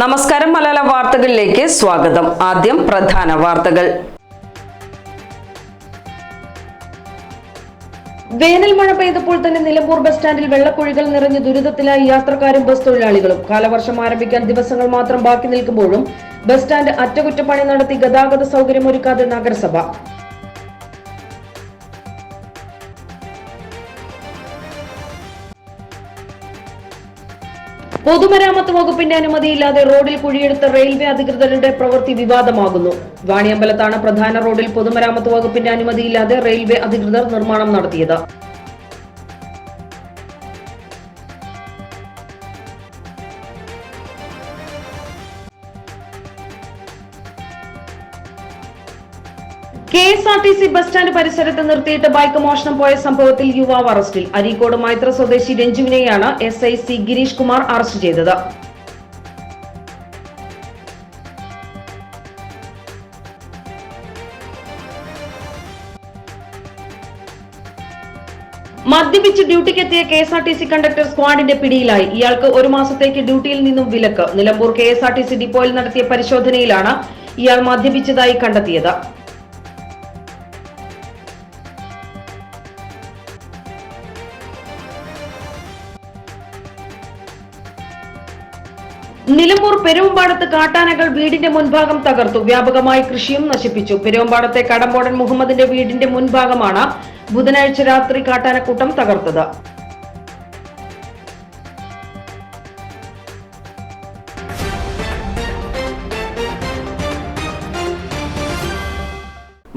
നമസ്കാരം മലയാള വാർത്തകളിലേക്ക് സ്വാഗതം. ആദ്യം പ്രധാന വാർത്തകൾ. വേനൽ മഴ പെയ്തപ്പോൾ തന്നെ നിലമ്പൂർ ബസ് സ്റ്റാൻഡിൽ വെള്ളക്കുഴികൾ നിറഞ്ഞ് ദുരിതത്തിലായി യാത്രക്കാരും ബസ് തൊഴിലാളികളും. കാലവർഷം ആരംഭിക്കാൻ ദിവസങ്ങൾ മാത്രം ബാക്കി നിൽക്കുമ്പോഴും ബസ് സ്റ്റാൻഡ് അറ്റകുറ്റപ്പണി നടത്തി ഗതാഗത സൗകര്യമൊരുക്കാതെ നഗരസഭ. പൊതുമരാമത്ത് വകുപ്പിന്റെ അനുമതിയില്ലാതെ റോഡിൽ കുഴിയെടുത്ത റെയിൽവേ അധികൃതരുടെ പ്രവൃത്തി വിവാദമാകുന്നു. വാണിയമ്പലത്താണ് പ്രധാന റോഡിൽ പൊതുമരാമത്ത് വകുപ്പിന്റെ അനുമതിയില്ലാതെ റെയിൽവേ അധികൃതർ നിർമ്മാണം നടത്തിയത്. K S R T C bus stand പരിസരത്ത് നിർത്തിയിട്ട് ബൈക്ക് മോഷണം പോയ സംഭവത്തിൽ യുവാവ് അറസ്റ്റിൽ. അരീക്കോട് മൈത്ര സ്വദേശി രഞ്ജുവിനെയാണ് S I C Girish Kumar arrest ചെയ്തത്. മദ്യപിച്ച് ഡ്യൂട്ടിക്കെത്തിയ K S R T C conductor സ്ക്വാഡിന്റെ പിടിയിലായി. ഇയാൾക്ക് ഒരു മാസത്തേക്ക് ഡ്യൂട്ടിയിൽ നിന്നും വിലക്ക്. Nilambur K S R T C ഡിപ്പോയിൽ നടത്തിയ പരിശോധനയിലാണ് ഇയാൾ മദ്യപിച്ചതായി കണ്ടെത്തിയത്. നിലമ്പൂർ പെരുവമ്പാടത്ത് കാട്ടാനകൾ വീടിന്റെ മുൻഭാഗം തകർത്തു. വ്യാപകമായി കൃഷിയും നശിപ്പിച്ചു. പെരുവമ്പാടത്തെ കടമ്പോടൻ മുഹമ്മദിന്റെ വീടിന്റെ മുൻഭാഗമാണ് ബുധനാഴ്ച രാത്രി കാട്ടാനക്കൂട്ടം തകർത്തത്.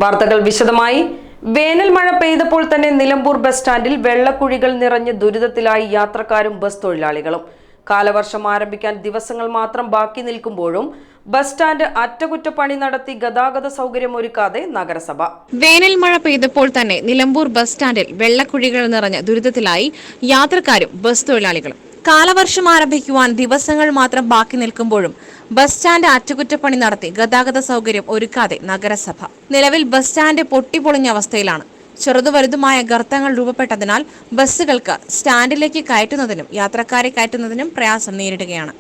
വാർത്തകൾ വിശദമായി. വേനൽ മഴ പെയ്തപ്പോൾ തന്നെ നിലമ്പൂർ ബസ് സ്റ്റാൻഡിൽ വെള്ളക്കുഴികൾ നിറഞ്ഞ് ദുരിതത്തിലായി യാത്രക്കാരും ബസ് തൊഴിലാളികളും. കാലവർഷം ആരംഭിക്കാൻ ദിവസങ്ങൾ മാത്രം ബാക്കി നിൽക്കുമ്പോഴും ബസ് സ്റ്റാൻഡ് അറ്റകുറ്റപ്പണി നടത്തി ഗതാഗത സൗകര്യം ഒരുക്കാതെ നഗരസഭ. വേനൽ മഴ പെയ്തപ്പോൾ തന്നെ നിലമ്പൂർ ബസ് സ്റ്റാൻഡിൽ വെള്ളക്കുഴികൾ നിറഞ്ഞ ദുരിതത്തിലായി യാത്രക്കാരും ബസ് തൊഴിലാളികളും. കാലവർഷം ആരംഭിക്കുവാൻ ദിവസങ്ങൾ മാത്രം ബാക്കി നിൽക്കുമ്പോഴും ബസ് സ്റ്റാൻഡ് അറ്റകുറ്റപ്പണി നടത്തി ഗതാഗത സൗകര്യം ഒരുക്കാതെ നഗരസഭ. നിലവിൽ ബസ് സ്റ്റാൻഡ് പൊട്ടിപ്പൊളിഞ്ഞ അവസ്ഥയിലാണ് ചെറുതു വലുതുമായ ഗർത്തങ്ങൾ രൂപപ്പെട്ടതിനാൽ ബസ്സുകൾക്ക് സ്റ്റാൻഡിലേക്ക് കയറ്റുന്നതിനും യാത്രക്കാരെ കയറ്റുന്നതിനും പ്രയാസം നേരിടുകയാണ്.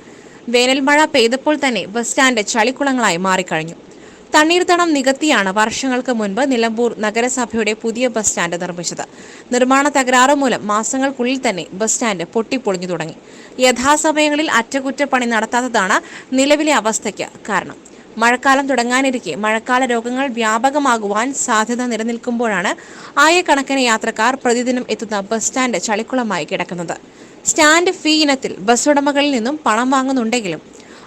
വേനൽ മഴ പെയ്തപ്പോൾ തന്നെ ബസ് സ്റ്റാൻഡ് ചളിക്കുളങ്ങളായി മാറിക്കഴിഞ്ഞു. തണ്ണീർത്തടം നികത്തിയാണ് വർഷങ്ങൾക്ക് മുൻപ് നിലമ്പൂർ നഗരസഭയുടെ പുതിയ ബസ് സ്റ്റാൻഡ് നിർമ്മിച്ചത്. നിർമ്മാണ തകരാറ് മൂലം മാസങ്ങൾക്കുള്ളിൽ തന്നെ ബസ് സ്റ്റാൻഡ് പൊട്ടിപ്പൊളിഞ്ഞു തുടങ്ങി. യഥാസമയങ്ങളിൽ അറ്റകുറ്റപ്പണി നടത്താത്തതാണ് നിലവിലെ അവസ്ഥയ്ക്ക് കാരണം. മഴക്കാലം തുടങ്ങാനിരിക്കെ. മഴക്കാല രോഗങ്ങൾ വ്യാപകമാകുവാൻ സാധ്യത നിലനിൽക്കുമ്പോഴാണ് ആയിരക്കണക്കിന് യാത്രക്കാർ പ്രതിദിനം എത്തുന്ന ബസ് സ്റ്റാൻഡ് ചളിക്കുളമായി കിടക്കുന്നത്. സ്റ്റാൻഡ് ഫീ ഇനത്തിൽ ബസ് ഉടമകളിൽ നിന്നും പണം വാങ്ങുന്നുണ്ടെങ്കിലും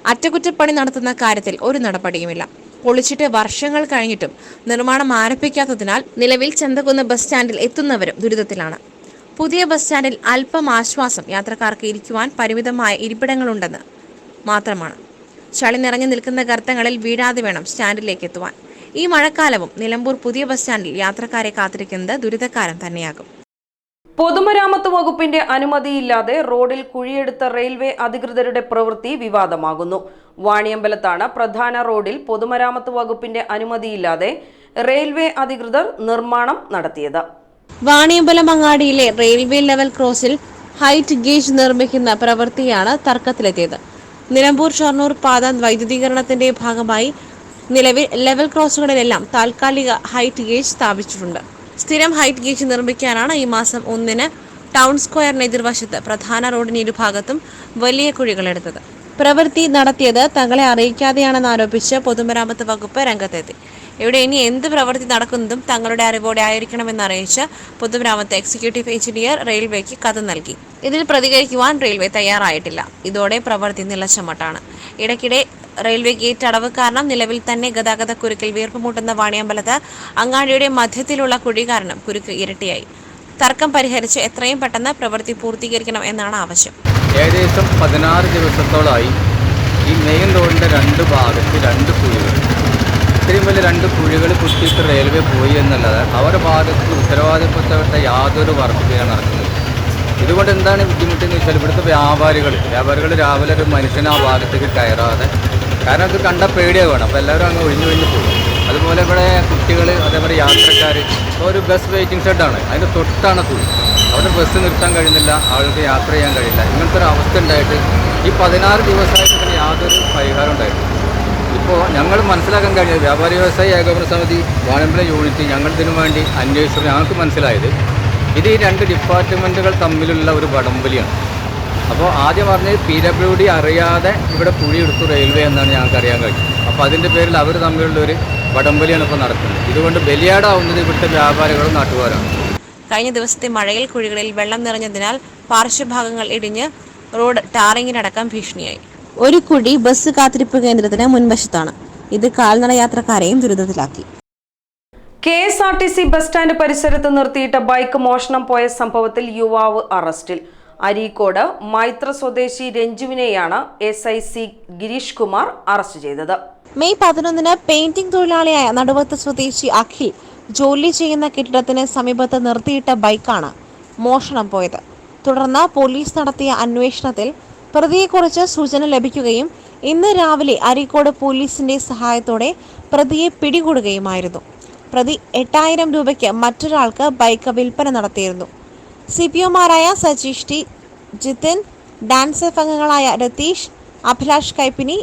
അറ്റകുറ്റപ്പണി നടത്തുന്ന കാര്യത്തിൽ ഒരു നടപടിയുമില്ല. പൊളിച്ചിട്ട് വർഷങ്ങൾ കഴിഞ്ഞിട്ടും നിർമ്മാണം ആരംഭിക്കാത്തതിനാൽ നിലവിൽ ചന്തകുന്ന് ബസ് സ്റ്റാൻഡിൽ എത്തുന്നവരും ദുരിതത്തിലാണ്. പുതിയ ബസ് സ്റ്റാൻഡിൽ അല്പം ആശ്വാസം യാത്രക്കാർക്ക് ഇരിക്കുവാൻ പരിമിതമായ ഇരിപ്പിടങ്ങളുണ്ടെന്ന് മാത്രമാണ്. ചളി നിറഞ്ഞു നിൽക്കുന്ന ഗർത്തങ്ങളിൽ വീഴാതെ വേണം സ്റ്റാൻഡിലേക്ക് എത്തുവാൻ. ഈ മഴക്കാലവും നിലമ്പൂർ പുതിയ ബസ് സ്റ്റാൻഡിൽ യാത്രക്കാരെ കാത്തിരിക്കുന്നത് ദുരിതക്കാരം തന്നെയാകും. പൊതുമരാമത്ത് വകുപ്പിന്റെ അനുമതിയില്ലാതെ റോഡിൽ കുഴിയെടുത്ത റെയിൽവേ അധികൃതരുടെ പ്രവൃത്തി വിവാദമാകുന്നു. വാണിയമ്പലത്താണ് പ്രധാന റോഡിൽ പൊതുമരാമത്ത് വകുപ്പിന്റെ അനുമതിയില്ലാതെ റെയിൽവേ അധികൃതർ നിർമ്മാണം നടത്തിയത്. വാണിയമ്പലം അങ്ങാടിയിലെ റെയിൽവേ ലെവൽ ക്രോസിൽ ഹൈറ്റ് ഗേജ് നിർമ്മിക്കുന്ന പ്രവൃത്തിയാണ് തർക്കത്തിലെത്തിയത്. നിലമ്പൂർ ഷൊർണൂർ പാത വൈദ്യുതീകരണത്തിന്റെ ഭാഗമായി നിലവിൽ ലെവൽ ക്രോസുകളിലെല്ലാം താൽക്കാലിക ഹൈറ്റ് ഗേജ് സ്ഥാപിച്ചിട്ടുണ്ട്. സ്ഥിരം ഹൈറ്റ് ഗേജ് നിർമ്മിക്കാനാണ് ഈ മാസം ഒന്നിന് ടൗൺ സ്ക്വയറിന് എതിർവശത്ത് പ്രധാന റോഡിന് ഇരുഭാഗത്തും വലിയ കുഴികളെടുത്തത് പ്രവൃത്തി നടത്തിയത് തങ്ങളെ അറിയിക്കാതെയാണെന്ന് ആരോപിച്ച് പൊതുമരാമത്ത് വകുപ്പ് രംഗത്തെത്തി. ഇവിടെ ഇനി എന്ത് പ്രവൃത്തി നടക്കുന്നതും തങ്ങളുടെ അറിവോടെ ആയിരിക്കണമെന്ന് അറിയിച്ച് പൊതുമരാമത്ത് എക്സിക്യൂട്ടീവ് എഞ്ചിനീയർ റെയിൽവേക്ക് കത്ത് നൽകി. ഇതിൽ പ്രതികരിക്കുവാൻ റെയിൽവേ തയ്യാറായിട്ടില്ല. ഇതോടെ പ്രവൃത്തി നിലച്ചമട്ടാണ്. ഇടയ്ക്കിടെ റെയിൽവേ ഗേറ്റ് അടവ് കാരണം നിലവിൽ തന്നെ ഗതാഗത കുരുക്കിൽ വീർപ്പുമുട്ടുന്ന വാണിയമ്പലത്ത് അങ്ങാടിയുടെ മധ്യത്തിലുള്ള കുഴി കാരണം കുരുക്ക് ഇരട്ടിയായി. തർക്കം പരിഹരിച്ച് എത്രയും പെട്ടെന്ന് പ്രവൃത്തി പൂർത്തീകരിക്കണം എന്നാണ് ആവശ്യം. ഏകദേശം പതിനാറ് ദിവസത്തോളമായി ഈ മെയിൻ റോഡിന്റെ രണ്ട് ഭാഗത്ത് രണ്ട് കുഴികൾ ഇത്രയും വലിയ രണ്ട് കുഴികൾ കുത്തിയിട്ട് റെയിൽവേ പോയി എന്നുള്ളത് അവരുടെ ഭാഗത്ത് ഉത്തരവാദിത്തപ്പെട്ട യാതൊരു വർക്കിലാണ് നടക്കുന്നത്. ഇതുകൊണ്ട് എന്താണ് ബുദ്ധിമുട്ടെന്ന് വെച്ചാൽ ഇവിടുത്തെ വ്യാപാരികൾ വ്യാപാരികൾ രാവിലെ ഒരു മനുഷ്യൻ ആ ഭാഗത്തേക്ക് കയറാതെ കാരണം അത് കണ്ട പേടിയാവുകയാണ് അപ്പോൾ എല്ലാവരും അങ്ങ് ഒഴിഞ്ഞു ഒഴിഞ്ഞു പോകും. അതുപോലെ ഇവിടെ കുട്ടികൾ അതേപോലെ യാത്രക്കാർ ഇപ്പോൾ ഒരു ബസ് വെയിറ്റിംഗ് ഷെഡാണ് അതിന്റെ തൊട്ടാണ് കുഴി. അവിടെ ബസ് നിർത്താൻ കഴിയുന്നില്ല ആൾക്ക് യാത്ര ചെയ്യാൻ കഴിയില്ല. ഇങ്ങനത്തെ ഒരു അവസ്ഥ ഉണ്ടായിട്ട് ഈ പതിനാറ് ദിവസമായിട്ട് ഇതിന് യാതൊരു പരിഹാരം ഉണ്ടായിരുന്നു ഇപ്പോൾ ഞങ്ങൾ മനസ്സിലാക്കാൻ കഴിഞ്ഞത് വ്യാപാരി വ്യവസായി ഏകോപന സമിതി വാഴമ്പലം യൂണിറ്റ് ഞങ്ങൾ ഇതിനു വേണ്ടി അന്വേഷിച്ചപ്പോൾ ഞങ്ങൾക്ക് മനസ്സിലായത് ഇത് ഈ രണ്ട് ഡിപ്പാർട്ട്മെന്റുകൾ തമ്മിലുള്ള ഒരു വടംവലിയാണ്. അപ്പോൾ ആദ്യം പറഞ്ഞത് പി ഡബ്ല്യു ഡി അറിയാതെ ഇവിടെ കുഴിയെടുത്തു റെയിൽവേ എന്നാണ് ഞങ്ങൾക്ക് അറിയാൻ കഴിഞ്ഞത്. അപ്പോൾ അതിന്റെ പേരിൽ അവർ തമ്മിലുള്ള ഒരു വടംവലിയാണ് ഇപ്പോൾ നടക്കുന്നത്. ഇതുകൊണ്ട് ബലിയാടാവുന്നത് ഇവിടുത്തെ വ്യാപാരികളും നാട്ടുകാരാണ്. കഴിഞ്ഞ ദിവസത്തെ മഴയിൽ കുഴികളിൽ വെള്ളം നിറഞ്ഞതിനാൽ പാർശ്വഭാഗങ്ങൾ ഇടിഞ്ഞ് റോഡ് ടാറിങ്ങിനടക്കം ഭീഷണിയായി. ഒരു കുഴി ബസ് കാത്തിരിപ്പ് കേന്ദ്രത്തിന് മുൻവശത്താണ്. ഇത് കാൽനട യാത്രക്കാരെയും ദുരിതത്തിലാക്കി. K S R T C bus stand പരിസരത്ത് നിർത്തിയിട്ട ബൈക്ക് മോഷണം പോയ സംഭവത്തിൽ യുവാവ് അറസ്റ്റിൽ. അരീക്കോട് മൈത്ര സ്വദേശി രഞ്ജുവിനെയാണ് S I C Girish Kumar arrest ചെയ്തത്. മെയ് പതിനൊന്നിന് പെയിന്റിംഗ് തൊഴിലാളിയായ നടുവത്ത് സ്വദേശി അഖിൽ ജോലി ചെയ്യുന്ന കെട്ടിടത്തിന് സമീപത്ത് നിർത്തിയിട്ട ബൈക്കാണ് മോഷണം പോയത്. തുടർന്ന് പോലീസ് നടത്തിയ അന്വേഷണത്തിൽ പ്രതിയെക്കുറിച്ച് സൂചന ലഭിക്കുകയും ഇന്ന് രാവിലെ അരീക്കോട് പോലീസിന്റെ സഹായത്തോടെ പ്രതിയെ പിടികൂടുകയുമായിരുന്നു. പ്രതി എട്ടായിരം രൂപയ്ക്ക് മറ്റൊരാൾക്ക് ബൈക്ക് വിൽപ്പന നടത്തിയിരുന്നു. സി പി ഒമാരായ Sajeesh T Jithin DANSAF അംഗങ്ങളായ രതീഷ് അഭിലാഷ് കൈപ്പിനി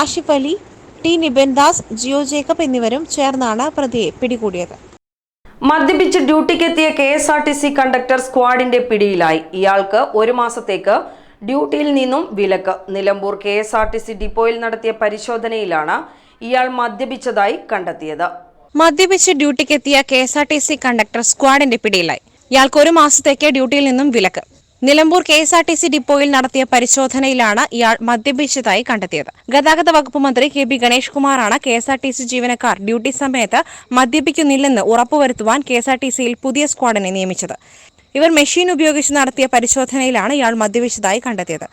ആഷിഫ് അലി ടി നിബിൻ ദാസ് ജിയോ ജേക്കബ് എന്നിവരും ചേർന്നാണ് പ്രതിയെ പിടികൂടിയത്. മദ്യപിച്ച് ഡ്യൂട്ടിക്കെത്തിയ K S R T C conductor സ്ക്വാഡിന്റെ പിടിയിലായി. ഇയാൾക്ക് ഒരു മാസത്തേക്ക് ഡ്യൂട്ടിയിൽ നിന്നും വിലക്ക്. Nilambur K S R T C ഡിപ്പോയിൽ നടത്തിയ പരിശോധനയിലാണ് ഇയാൾ മദ്യപിച്ചതായി കണ്ടെത്തിയത്. മദ്യപിച്ച് ഡ്യൂട്ടിക്കെത്തിയ K S R T C conductor സ്ക്വാഡിന്റെ പിടിയിലായി. ഇയാൾക്ക് ഒരു മാസത്തേക്ക് ഡ്യൂട്ടിയിൽ നിന്നും വിലക്ക്. Nilambur K S R T C ഡിപ്പോയിൽ നടത്തിയ പരിശോധനയിലാണ് ഇയാൾ മദ്യപിച്ചതായി കണ്ടെത്തിയത്. ഗതാഗത വകുപ്പ് മന്ത്രി കെ പി ഗണേഷ് കുമാറാണ് K S R T C ജീവനക്കാർ ഡ്യൂട്ടി സമയത്ത് മദ്യപിക്കുന്നില്ലെന്ന് ഉറപ്പുവരുത്തുവാൻ കെ എസ് ആർ ടി സിയിൽ പുതിയ സ്ക്വാഡിനെ നിയമിച്ചത്. ഇവർ മെഷീൻ ഉപയോഗിച്ച് നടത്തിയ പരിശോധനയിലാണ് ഇയാൾ മദ്യപിച്ചതായി കണ്ടെത്തിയത്.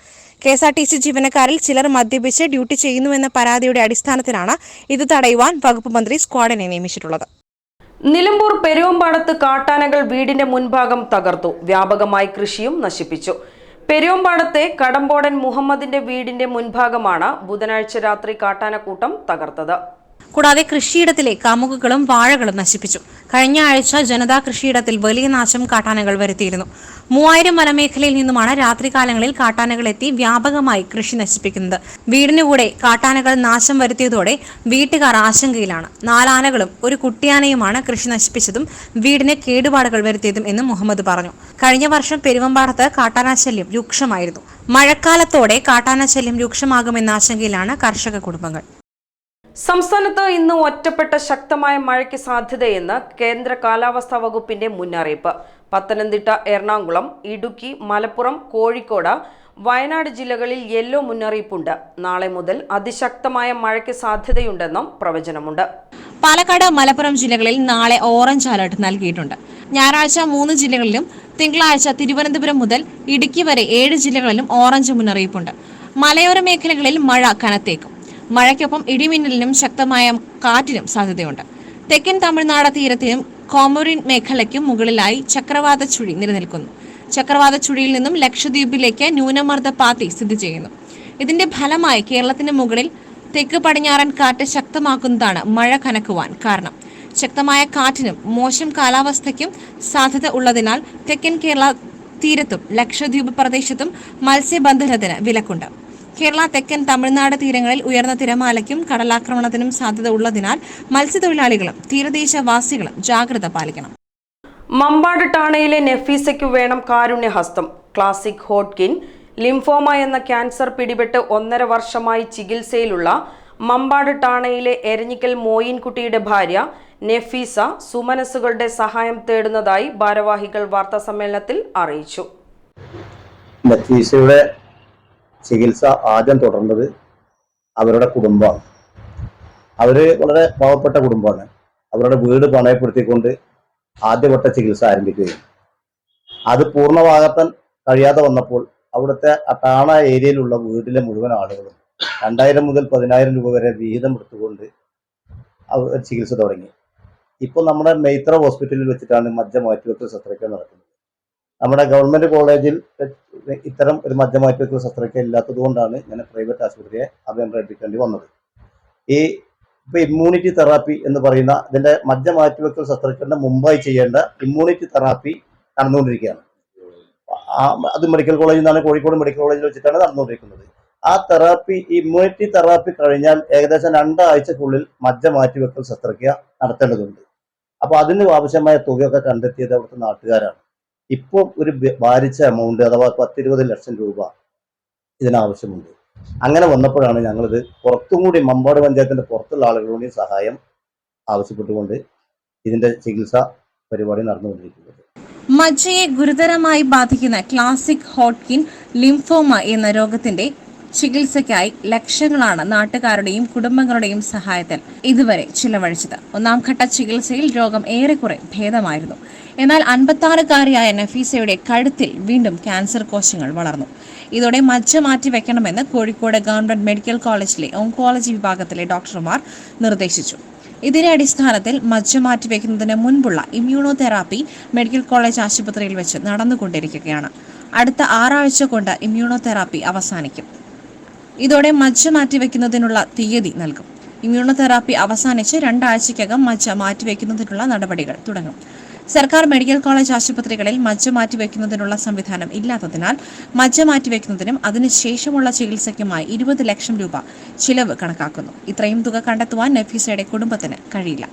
K S R T C ജീവനക്കാരിൽ ചിലർ മദ്യപിച്ച് ഡ്യൂട്ടി ചെയ്യുന്നുവെന്ന പരാതിയുടെ അടിസ്ഥാനത്തിലാണ് ഇത് തടയുവാൻ വകുപ്പ് മന്ത്രി സ്ക്വാഡിനെ നിയമിച്ചിട്ടുള്ളത്. നിലമ്പൂർ പെരുവമ്പാടത്ത് കാട്ടാനകൾ വീടിന്റെ മുൻഭാഗം തകർത്തു. വ്യാപകമായി കൃഷിയും നശിപ്പിച്ചു. പെരുവമ്പാടത്തെ കടമ്പോടൻ മുഹമ്മദിന്റെ വീടിന്റെ മുൻഭാഗമാണ് ബുധനാഴ്ച രാത്രി കാട്ടാനക്കൂട്ടം തകർത്തത്. കൂടാതെ കൃഷിയിടത്തിലെ കമുകുകളും വാഴകളും നശിപ്പിച്ചു. കഴിഞ്ഞ ആഴ്ച ജനതാ കൃഷിയിടത്തിൽ വലിയ നാശം കാട്ടാനകൾ വരുത്തിയിരുന്നു. മൂവായിരം വനമേഖലയിൽ നിന്നുമാണ് രാത്രികാലങ്ങളിൽ കാട്ടാനകൾ എത്തി വ്യാപകമായി കൃഷി നശിപ്പിക്കുന്നത്. വീടിനു കൂടെ കാട്ടാനകൾ നാശം വരുത്തിയതോടെ വീട്ടുകാർ ആശങ്കയിലാണ്. നാലാനകളും ഒരു കുട്ടിയാനയുമാണ് കൃഷി നശിപ്പിച്ചതും വീടിന് കേടുപാടുകൾ വരുത്തിയതും എന്ന് മുഹമ്മദ് പറഞ്ഞു. കഴിഞ്ഞ വർഷം പെരുവമ്പാടത്ത് കാട്ടാനാശല്യം രൂക്ഷമായിരുന്നു. മഴക്കാലത്തോടെ കാട്ടാനാശല്യം രൂക്ഷമാകുമെന്ന ആശങ്കയിലാണ് കർഷക കുടുംബങ്ങൾ. സംസ്ഥാനത്ത് ഇന്ന് ഒറ്റപ്പെട്ട ശക്തമായ മഴയ്ക്ക് സാധ്യതയെന്ന് കേന്ദ്ര കാലാവസ്ഥാ വകുപ്പിന്റെ മുന്നറിയിപ്പ്. പത്തനംതിട്ട എറണാകുളം ഇടുക്കി മലപ്പുറം കോഴിക്കോട് വയനാട് ജില്ലകളിൽ യെല്ലോ മുന്നറിയിപ്പുണ്ട്. നാളെ മുതൽ അതിശക്തമായ മഴയ്ക്ക് സാധ്യതയുണ്ടെന്നും പ്രവചനമുണ്ട്. പാലക്കാട് മലപ്പുറം ജില്ലകളിൽ നാളെ ഓറഞ്ച് അലർട്ട് നൽകിയിട്ടുണ്ട്. ഞായറാഴ്ച മൂന്ന് ജില്ലകളിലും തിങ്കളാഴ്ച തിരുവനന്തപുരം മുതൽ ഇടുക്കി വരെ ഏഴ് ജില്ലകളിലും ഓറഞ്ച് മുന്നറിയിപ്പുണ്ട്. മലയോര മേഖലകളിൽ മഴ കനത്തേക്കും. മഴയ്ക്കൊപ്പം ഇടിമിന്നലിനും ശക്തമായ കാറ്റിനും സാധ്യതയുണ്ട്. തെക്കൻ തമിഴ്നാട് തീരത്തിനും കോമറിൻ മേഖലയ്ക്കും മുകളിലായി ചക്രവാത ചുഴി നിലനിൽക്കുന്നു. ചക്രവാത ചുഴിയിൽ നിന്നും ലക്ഷദ്വീപിലേക്ക് ന്യൂനമർദ്ദ പാത്തി സ്ഥിതി ചെയ്യുന്നു. ഇതിന്റെ ഫലമായി കേരളത്തിന് മുകളിൽ തെക്ക് പടിഞ്ഞാറൻ കാറ്റ് ശക്തമാക്കുന്നതാണ് മഴ കനക്കുവാൻ കാരണം. ശക്തമായ കാറ്റിനും മോശം കാലാവസ്ഥയ്ക്കും സാധ്യത ഉള്ളതിനാൽ തെക്കൻ കേരള തീരത്തും ലക്ഷദ്വീപ് പ്രദേശത്തും മത്സ്യബന്ധനത്തിന് വിലക്കുണ്ട്. കേരള തെക്കൻ തമിഴ്നാട് തീരങ്ങളിൽ ഉയർന്ന തിരമാലയ്ക്കും കടലാക്രമണത്തിനും സാധ്യത ഉള്ളതിനാൽ മത്സ്യത്തൊഴിലാളികളും തീരദേശവാസികളും ജാഗ്രത പാലിക്കണം. മമ്പാട് ടാണയിലെ നെഫീസയ്ക്കു വേണം കാരുണ്യഹസ്തം. ക്ലാസിക് ഹോട്ട്കിൻ ലിംഫോമ എന്ന ക്യാൻസർ പിടിപെട്ട് ഒന്നര വർഷമായി ചികിത്സയിലുള്ള മമ്പാട് ടാണയിലെ എരഞ്ഞിക്കൽ മോയിൻകുട്ടിയുടെ ഭാര്യ നെഫീസ സുമനസുകളുടെ സഹായം തേടുന്നതായി ഭാരവാഹികൾ വാർത്താസമ്മേളനത്തിൽ അറിയിച്ചു. നഫീസയുടെ ചികിത്സ ആദ്യം തുടർന്നത് അവരുടെ കുടുംബമാണ്. അവർ വളരെ പാവപ്പെട്ട കുടുംബമാണ്. അവരുടെ വീട് പണയപ്പെടുത്തിക്കൊണ്ട് ആദ്യവട്ട ചികിത്സ ആരംഭിക്കുകയും. അത് പൂർണമാകത്താൻ കഴിയാതെ വന്നപ്പോൾ അവിടുത്തെ ആ ടാണ ഏരിയയിലുള്ള വീട്ടിലെ മുഴുവൻ ആളുകളും രണ്ടായിരം മുതൽ പതിനായിരം രൂപ വരെ വിഹിതം എടുത്തുകൊണ്ട് അവർ ചികിത്സ തുടങ്ങി. ഇപ്പോൾ നമ്മുടെ മെയ്ത്ര ഹോസ്പിറ്റലിൽ വെച്ചിട്ടാണ് മജ്ജ മാറ്റിവെക്കൽ ശസ്ത്രക്രിയ നടക്കുന്നത്. നമ്മുടെ ഗവൺമെന്റ് കോളേജിൽ ഇത്തരം ഒരു മദ്യമായിട്ട് മാറ്റിവെക്കൽ ശസ്ത്രക്രിയ ഇല്ലാത്തത് കൊണ്ടാണ് ഞാൻ പ്രൈവറ്റ് ആശുപത്രിയെ അഭയം പ്രാപിക്കേണ്ടി വന്നത്. ഈ ഇപ്പൊ ഇമ്മ്യൂണിറ്റി തെറാപ്പി എന്ന് പറയുന്ന ഇതിന്റെ മജ്ജ മാറ്റിവെക്കൽ ശസ്ത്രക്രിയന്റെ മുമ്പായി ചെയ്യേണ്ട ഇമ്മ്യൂണിറ്റി തെറാപ്പി നടന്നുകൊണ്ടിരിക്കുകയാണ്. അത് മെഡിക്കൽ കോളേജിൽ നിന്നാണ് കോഴിക്കോട് മെഡിക്കൽ കോളേജിൽ വെച്ചിട്ടാണ് നടന്നുകൊണ്ടിരിക്കുന്നത്. ആ തെറാപ്പി ഇമ്മ്യൂണിറ്റി തെറാപ്പി കഴിഞ്ഞാൽ ഏകദേശം രണ്ടാഴ്ചക്കുള്ളിൽ മജ്ജ മാറ്റിവെക്കൽ ശസ്ത്രക്രിയ നടത്തേണ്ടതുണ്ട്. അപ്പൊ അതിന് ആവശ്യമായ തുകയൊക്കെ കണ്ടെത്തിയത് അവിടുത്തെ നാട്ടുകാരാണ്. ഇപ്പോൾ ഒരു ഭാരിച്ച എമൗണ്ട് അഥവാ പത്തിരുപത് ലക്ഷം രൂപ ഇതിനാവശ്യമുണ്ട്. അങ്ങനെ വന്നപ്പോഴാണ് ഞങ്ങളിത് പുറത്തും കൂടി മമ്പാട് പഞ്ചായത്തിന്റെ പുറത്തുള്ള ആളുകളുടെയും സഹായം ആവശ്യപ്പെട്ടുകൊണ്ട് ഇതിന്റെ ചികിത്സ പരിപാടി നടന്നുകൊണ്ടിരിക്കുന്നത്. മജ്ജയെ ഗുരുതരമായി ബാധിക്കുന്ന ക്ലാസിക് ഹോട്ട്കിൻ ലിംഫോമ എന്ന രോഗത്തിന്റെ ചികിത്സയ്ക്കായി ലക്ഷങ്ങളാണ് നാട്ടുകാരുടെയും കുടുംബങ്ങളുടെയും സഹായത്തിൽ ഇതുവരെ ചിലവഴിച്ചത്. ഒന്നാം ഘട്ട ചികിത്സയിൽ രോഗം ഏറെക്കുറെ ഭേദമായിരുന്നു. എന്നാൽ അൻപത്താറുകാരിയായ നഫീസയുടെ കഴുത്തിൽ വീണ്ടും ക്യാൻസർ കോശങ്ങൾ വളർന്നു. ഇതോടെ മജ്ജ മാറ്റി മാറ്റിവെക്കണമെന്ന് കോഴിക്കോട് ഗവൺമെന്റ് മെഡിക്കൽ കോളേജിലെ ഓങ്കോളജി വിഭാഗത്തിലെ ഡോക്ടർമാർ നിർദ്ദേശിച്ചു. ഇതിന്റെ അടിസ്ഥാനത്തിൽ മജ്ജ മാറ്റിവെക്കുന്നതിന് മുൻപുള്ള ഇമ്മ്യൂണോ തെറാപ്പി മെഡിക്കൽ കോളേജ് ആശുപത്രിയിൽ വെച്ച് നടന്നുകൊണ്ടിരിക്കുകയാണ്. അടുത്ത ആറാഴ്ച കൊണ്ട് ഇമ്മ്യൂണോ തെറാപ്പി അവസാനിക്കും. ഇതോടെ മജ്ജ മാറ്റിവെക്കുന്നതിനുള്ള തീയതി നൽകും. ഇമ്യൂണോതെറാപ്പി അവസാനിച്ച് രണ്ടാഴ്ചയ്ക്കകം മജ്ജ മാറ്റിവെക്കുന്നതിനുള്ള നടപടികൾ തുടങ്ങും. സർക്കാർ മെഡിക്കൽ കോളേജ് ആശുപത്രികളിൽ മജ്ജ മാറ്റിവെക്കുന്നതിനുള്ള സംവിധാനം ഇല്ലാത്തതിനാൽ മജ്ജ മാറ്റിവെക്കുന്നതിനും അതിനുശേഷമുള്ള ചികിത്സയ്ക്കുമായി ഇരുപത് ലക്ഷം രൂപ ചിലവ് കണക്കാക്കുന്നു. ഇത്രയും തുക കണ്ടെത്തുവാൻ നഫീസയുടെ കുടുംബത്തിന് കഴിയില്ല.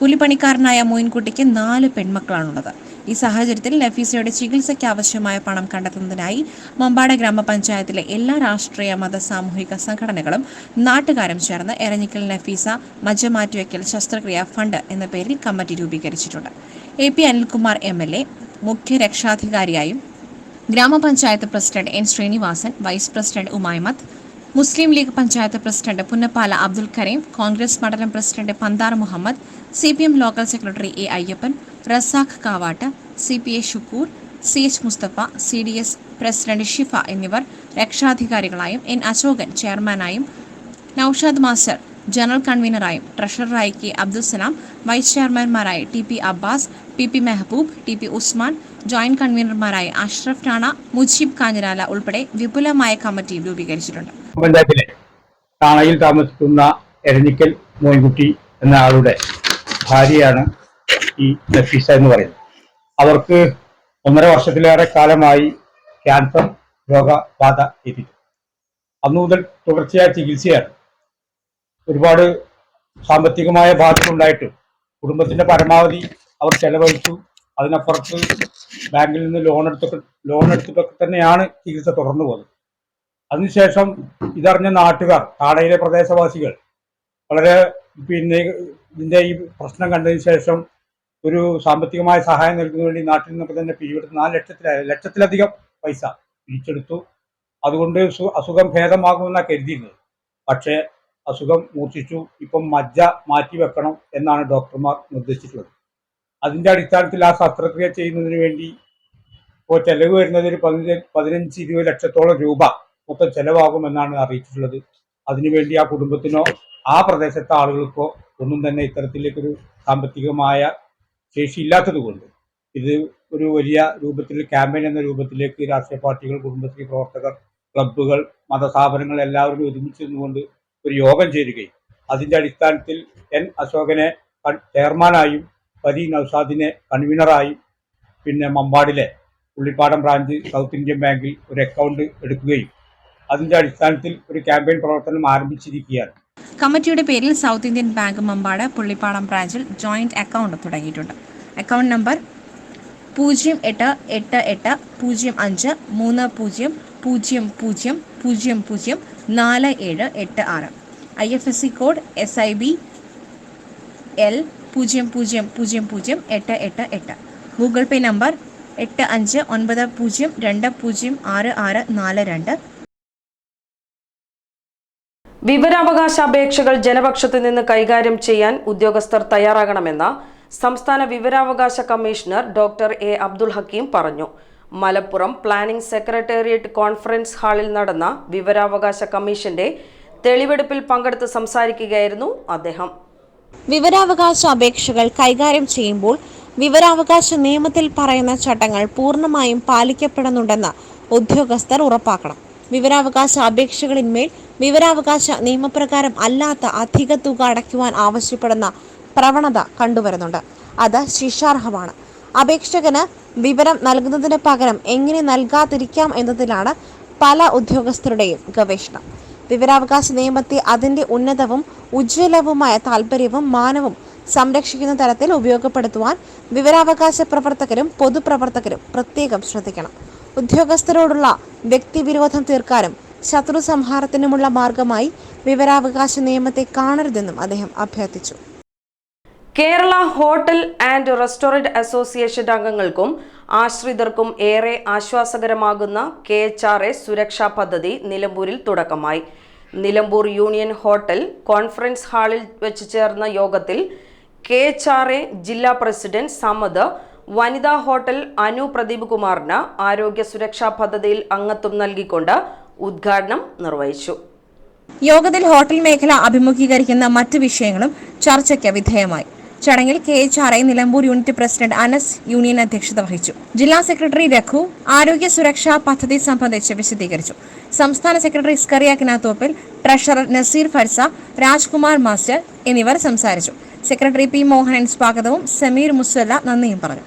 കൂലിപ്പണിക്കാരനായ മോയിൻകുട്ടിക്ക് നാല് പെൺമക്കളാണുള്ളത്. ഈ സാഹചര്യത്തിൽ നഫീസയുടെ ചികിത്സയ്ക്ക് ആവശ്യമായ പണം കണ്ടെത്തുന്നതിനായി മമ്പാട ഗ്രാമപഞ്ചായത്തിലെ എല്ലാ രാഷ്ട്രീയ മത സാമൂഹിക സംഘടനകളും നാട്ടുകാരും ചേർന്ന് എരഞ്ഞിക്കൽ നഫീസ മജ്ജ മാറ്റിവെക്കൽ ശസ്ത്രക്രിയ ഫണ്ട് എന്ന പേരിൽ കമ്മിറ്റി രൂപീകരിച്ചിട്ടുണ്ട്. A P Anilkumar M L A മുഖ്യ രക്ഷാധികാരിയായും grama panchayat president N Srinivasan vice president Umaimath Muslim League panchayat president Punnappala Abdul Karim Congress മണ്ഡലം president Panthar Muhammad C P M local secretary A Ayyappan Razak Kavatt C P A Shukkur C H Musthafa C D S president Shifa എന്നിവർ രക്ഷാധികാരികളായും N Ashokan ചെയർമാനായും Noushad master general കൺവീനറായും ട്രഷററായി K Abdul Salam vice ചെയർമാൻമാരായി T P Abbas P P Mehboob T P Usman joint കൺവീനർമാരായി Ashraf Rana Mujeeb Kanjirala ഉൾപ്പെടെ വിപുലമായ committee രൂപീകരിച്ചിട്ടുണ്ട്. താണയിൽ താമസിക്കുന്ന എരഞ്ഞിക്കൽ മോൻകുട്ടി എന്ന ആളുടെ ഭാര്യയാണ് ഈ നഫീസ എന്ന് പറയുന്നത്. അവർക്ക് ഒന്നര വർഷത്തിലേറെ കാലമായി ക്യാൻസർ രോഗബാധ എത്തിച്ചു അന്ന് മുതൽ തുടർച്ചയായ ചികിത്സയാണ്. ഒരുപാട് സാമ്പത്തികമായ ബാധ്യത ഉണ്ടായിട്ട് കുടുംബത്തിന്റെ പരമാവധി അവർ ചെലവഴിച്ചു. അതിനപ്പുറത്ത് ബാങ്കിൽ നിന്ന് ലോൺ എടുത്തൊക്കെ ലോൺ എടുത്തിട്ടൊക്കെ തന്നെയാണ് ചികിത്സ തുടർന്നു പോകുന്നത് അതിനുശേഷം ഇതറിഞ്ഞ നാട്ടുകാർ താടയിലെ പ്രദേശവാസികൾ വളരെ പിന്നെ ഇതിന്റെ ഈ പ്രശ്നം കണ്ടതിന് ശേഷം ഒരു സാമ്പത്തികമായ സഹായം നൽകുന്നതിന് വേണ്ടി നാട്ടിൽ നിന്നൊക്കെ തന്നെ പിരിവെടുത്ത് നാല് ലക്ഷത്തില ലക്ഷത്തിലധികം പൈസ പിരിച്ചെടുത്തു. അതുകൊണ്ട് അസുഖം ഭേദമാകുമെന്നാണ് കരുതിയിരുന്നത്. പക്ഷേ അസുഖം മൂർച്ഛിച്ചു. ഇപ്പം മജ്ജ മാറ്റി വെക്കണം എന്നാണ് ഡോക്ടർമാർ നിർദ്ദേശിച്ചിട്ടുള്ളത്. അതിന്റെ അടിസ്ഥാനത്തിൽ ആ ശസ്ത്രക്രിയ ചെയ്യുന്നതിന് വേണ്ടി ഇപ്പോൾ ചെലവ് വരുന്നത് ഒരു പതിനഞ്ച് ഇരുപത് ലക്ഷത്തോളം രൂപ മൊത്തം ചെലവാകുമെന്നാണ് അറിയിച്ചിട്ടുള്ളത്. അതിനുവേണ്ടി ആ കുടുംബത്തിനോ ആ പ്രദേശത്തെ ആളുകൾക്കോ ഒന്നും തന്നെ ഇത്തരത്തിലേക്കൊരു സാമ്പത്തികമായ ശേഷിയില്ലാത്തത് കൊണ്ട്. ഇത് ഒരു വലിയ രൂപത്തിൽ ക്യാമ്പയിൻ എന്ന രൂപത്തിലേക്ക് രാഷ്ട്രീയ പാർട്ടികൾ കുടുംബശ്രീ പ്രവർത്തകർ ക്ലബ്ബുകൾ മതസ്ഥാപനങ്ങൾ എല്ലാവരും ഒരുമിച്ച് നിന്നുകൊണ്ട് ഒരു യോഗം ചേരുകയും അതിന്റെ അടിസ്ഥാനത്തിൽ എൻ അശോകനെ ചെയർമാനായും പരി നൌസാദിനെ കൺവീനറായും പിന്നെ മമ്പാടിലെ പുള്ളിപ്പാടം ബ്രാഞ്ച് സൗത്ത് ഇന്ത്യൻ ബാങ്കിൽ ഒരു അക്കൗണ്ട് എടുക്കുകയും അതിന്റെ അടിസ്ഥാനത്തിൽ ഒരു ക്യാമ്പയിൻ പ്രവർത്തനം ആരംഭിച്ചിരിക്കുകയാണ്. കമ്മിറ്റിയുടെ പേരിൽ South Indian bank Mampad Pullippadam ബ്രാഞ്ചിൽ ജോയിന്റ് അക്കൗണ്ട് തുടങ്ങിയിട്ടുണ്ട്. അക്കൗണ്ട് നമ്പർ പൂജ്യം എട്ട് എട്ട് എട്ട് പൂജ്യം അഞ്ച് മൂന്ന് പൂജ്യം പൂജ്യം പൂജ്യം പൂജ്യം പൂജ്യം നാല് ഏഴ് എട്ട് ആറ്. I F S C code S I B L പൂജ്യം പൂജ്യം പൂജ്യം പൂജ്യം എട്ട് എട്ട് എട്ട്. ഗൂഗിൾ പേ നമ്പർ എട്ട് അഞ്ച് ഒൻപത് പൂജ്യം രണ്ട് പൂജ്യം ആറ് ആറ് നാല് രണ്ട്. വിവരാവകാശ അപേക്ഷകൾ ജനപക്ഷത്തു നിന്ന് കൈകാര്യം ചെയ്യാൻ ഉദ്യോഗസ്ഥർ തയ്യാറാകണമെന്ന സംസ്ഥാന വിവരാവകാശ commissioner doctor A Abdul Hakeem പറഞ്ഞു. മലപ്പുറം പ്ലാനിംഗ് സെക്രട്ടേറിയറ്റ് കോൺഫറൻസ് ഹാളിൽ നടന്ന വിവരാവകാശ കമ്മീഷന്റെ തെളിവെടുപ്പിൽ പങ്കെടുത്ത് സംസാരിക്കുകയായിരുന്നു അദ്ദേഹം. വിവരാവകാശ അപേക്ഷകൾ കൈകാര്യം ചെയ്യുമ്പോൾ വിവരാവകാശ നിയമത്തിൽ പറയുന്ന ചട്ടങ്ങൾ പൂർണമായും പാലിക്കപ്പെടുന്നുണ്ടെന്ന് ഉദ്യോഗസ്ഥർ ഉറപ്പാക്കണം. വിവരാവകാശ അപേക്ഷകളിന്മേൽ വിവരാവകാശ നിയമപ്രകാരം അല്ലാത്ത അധിക തുക അടയ്ക്കുവാൻ ആവശ്യപ്പെടുന്ന പ്രവണത കണ്ടുവരുന്നുണ്ട്. അത് ശിക്ഷാർഹമാണ്. അപേക്ഷകന് വിവരം നൽകുന്നതിന് പകരം എങ്ങനെ നൽകാതിരിക്കാം എന്നതിലാണ് പല ഉദ്യോഗസ്ഥരുടെയും ഗവേഷണം. വിവരാവകാശ നിയമത്തെ അതിന്റെ ഉന്നതവും ഉജ്ജ്വലവുമായ താല്പര്യവും മാനവും സംരക്ഷിക്കുന്ന തരത്തിൽ ഉപയോഗപ്പെടുത്തുവാൻ വിവരാവകാശ പ്രവർത്തകരും പൊതുപ്രവർത്തകരും പ്രത്യേകം ശ്രദ്ധിക്കണം. ഉദ്യോഗസ്ഥരോടുള്ള വ്യക്തിവിരോധം തീർക്കാനും ശത്രു സംഹാരത്തിനുമുള്ള മാർഗമായി വിവരാവകാശ നിയമത്തെ കാണരുതെന്നും അദ്ദേഹം അഭ്യർത്ഥിച്ചു. Kerala hotel and restaurant association അംഗങ്ങൾക്കും ആശ്രിതർക്കും ഏറെ ആശ്വാസകരമാകുന്ന കെ എച്ച് ആർ എ സുരക്ഷാ പദ്ധതി നിലമ്പൂരിൽ തുടക്കമായി. നിലമ്പൂർ യൂണിയൻ ഹോട്ടൽ കോൺഫറൻസ് ഹാളിൽ വെച്ച് ചേർന്ന യോഗത്തിൽ കെ എച്ച് ആർ എ ജില്ലാ പ്രസിഡന്റ് സമദ് വനിതാ ഹോട്ടൽ അനു പ്രദീപ് കുമാറിന് ആരോഗ്യ സുരക്ഷാ പദ്ധതിയിൽ അംഗത്വം നൽകിക്കൊണ്ട് ഉദ്ഘാടനം നിർവഹിച്ചു. യോഗത്തിൽ ഹോട്ടൽ മേഖല അഭിമുഖീകരിക്കുന്ന മറ്റ് വിഷയങ്ങളും ചർച്ചയ്ക്ക് വിധേയമായി. ചടങ്ങിൽ K H R I Nilambur unit president Anas union അധ്യക്ഷത വഹിച്ചു. ജില്ലാ സെക്രട്ടറി രഘു ആരോഗ്യ സുരക്ഷാ പദ്ധതി സംബന്ധിച്ച് വിശദീകരിച്ചു. സംസ്ഥാന secretary Scaria Kinathoppil treasurer Naseer Farsa Rajkumar master എന്നിവർ സംസാരിച്ചു. സെക്രട്ടറി പി മോഹനൻ സ്വാഗതവും സമീർ മുസ്വല്ല നന്ദിയും പറഞ്ഞു.